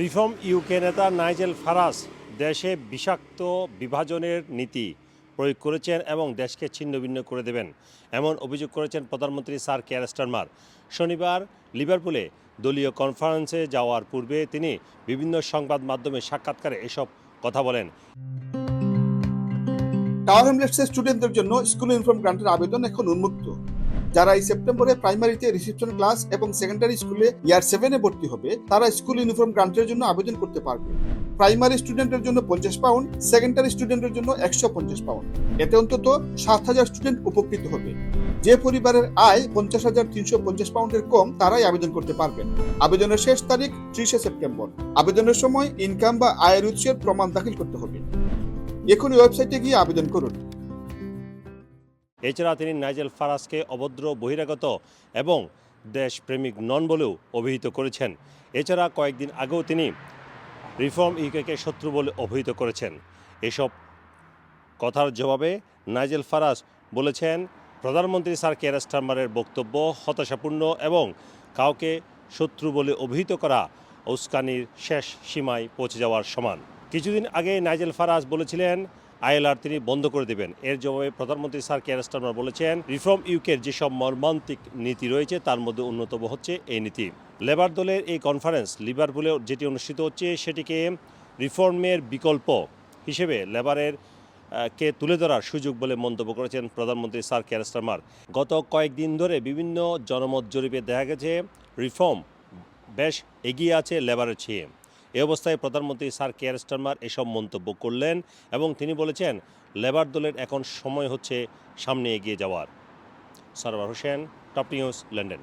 Reform UK নেতা Nigel Farage দেশে বিষাক্ত বিভাজনের নীতি প্রয়োগ করেছেন এবং দেশকে ছিন্নভিন্ন করে দেবেন। এমন অভিযোগ করেছেন প্রধানমন্ত্রী স্যার কেয়ার স্টারমার। শনিবার লিভারপুলে দলীয় কনফারেন্সে যাওয়ার পূর্বে তিনি বিভিন্ন সংবাদ মাধ্যমে সাক্ষাৎকারে এসব কথা বলেন। টাওয়ার হ্যামলেটসের স্টুডেন্টদের জন্য স্কুল ইউনিফর্ম গ্রান্টের আবেদন এখন উন্মুক্ত। যারা এই সেপ্টেম্বরে প্রাইমারিতে রিসেপশন ক্লাস এবং সেকেন্ডারি স্কুলে ইয়ার সেভেনে ভর্তি হবে, তারা স্কুল ইউনিফর্ম গ্রান্টের জন্য আবেদন করতে পারবে। প্রাইমারি স্টুডেন্টের জন্য পঞ্চাশ পাউন্ড সেকেন্ডারি স্টুডেন্টের জন্য একশো পঞ্চাশ পাউন্ড এতে অন্তত সাত হাজার স্টুডেন্ট উপকৃত হবে। যে পরিবারের আয় পঞ্চাশ হাজার তিনশো পঞ্চাশ পাউন্ডের কম, তারাই আবেদন করতে পারবেন। আবেদনের শেষ তারিখ ত্রিশে সেপ্টেম্বর। আবেদনের সময় ইনকাম বা আয়ের উৎসের প্রমাণ দাখিল করতে হবে। এখনই ওয়েবসাইটে গিয়ে আবেদন করুন। এছাড়া তিনি নাইজেল ফারাজকে অভদ্র, বহিরাগত এবং দেশপ্রেমিক নন বলেও অভিহিত করেছেন। এছাড়া কয়েকদিন আগেও তিনি রিফর্ম ইউকেকে শত্রু বলে অভিহিত করেছেন। এসব কথার জবাবে নাইজেল ফারাজ বলেছেন, প্রধানমন্ত্রী স্যার কেয়ার স্টারমারের বক্তব্য হতাশাপূর্ণ এবং কাউকে শত্রু বলে অভিহিত করা উস্কানির শেষ সীমায় পৌঁছে যাওয়ার সমান। কিছুদিন আগে নাইজেল ফারাজ বলেছিলেন আইএলআর তিনি বন্ধ করে দেবেন। এর জবাবে প্রধানমন্ত্রী স্যার কেয়ার স্টারমার বলেছেন, রিফর্ম ইউকের যেসব মর্মান্তিক নীতি রয়েছে, তার মধ্যে অন্যতম হচ্ছে এই নীতি। লেবার দলের এই কনফারেন্স লিভারপুলে যেটি অনুষ্ঠিত হচ্ছে, সেটিকে রিফর্মের বিকল্প হিসেবে লেবারের কে তুলে ধরার সুযোগ বলে মন্তব্য করেছেন প্রধানমন্ত্রী স্যার কেয়ার স্টারমার গত কয়েকদিন ধরে বিভিন্ন জনমত জরিপে দেখা গেছে, রিফর্ম বেশ এগিয়ে আছে লেবারের চেয়ে। এ অবস্থায় প্রধানমন্ত্রী স্যার কেয়ার স্টারমার এসব মন্তব্য করলেন এবং তিনি বলেছেন, লেবার দলের এখন সময় হচ্ছে সামনে এগিয়ে যাওয়ার। Sarwar Hossain, top news, London.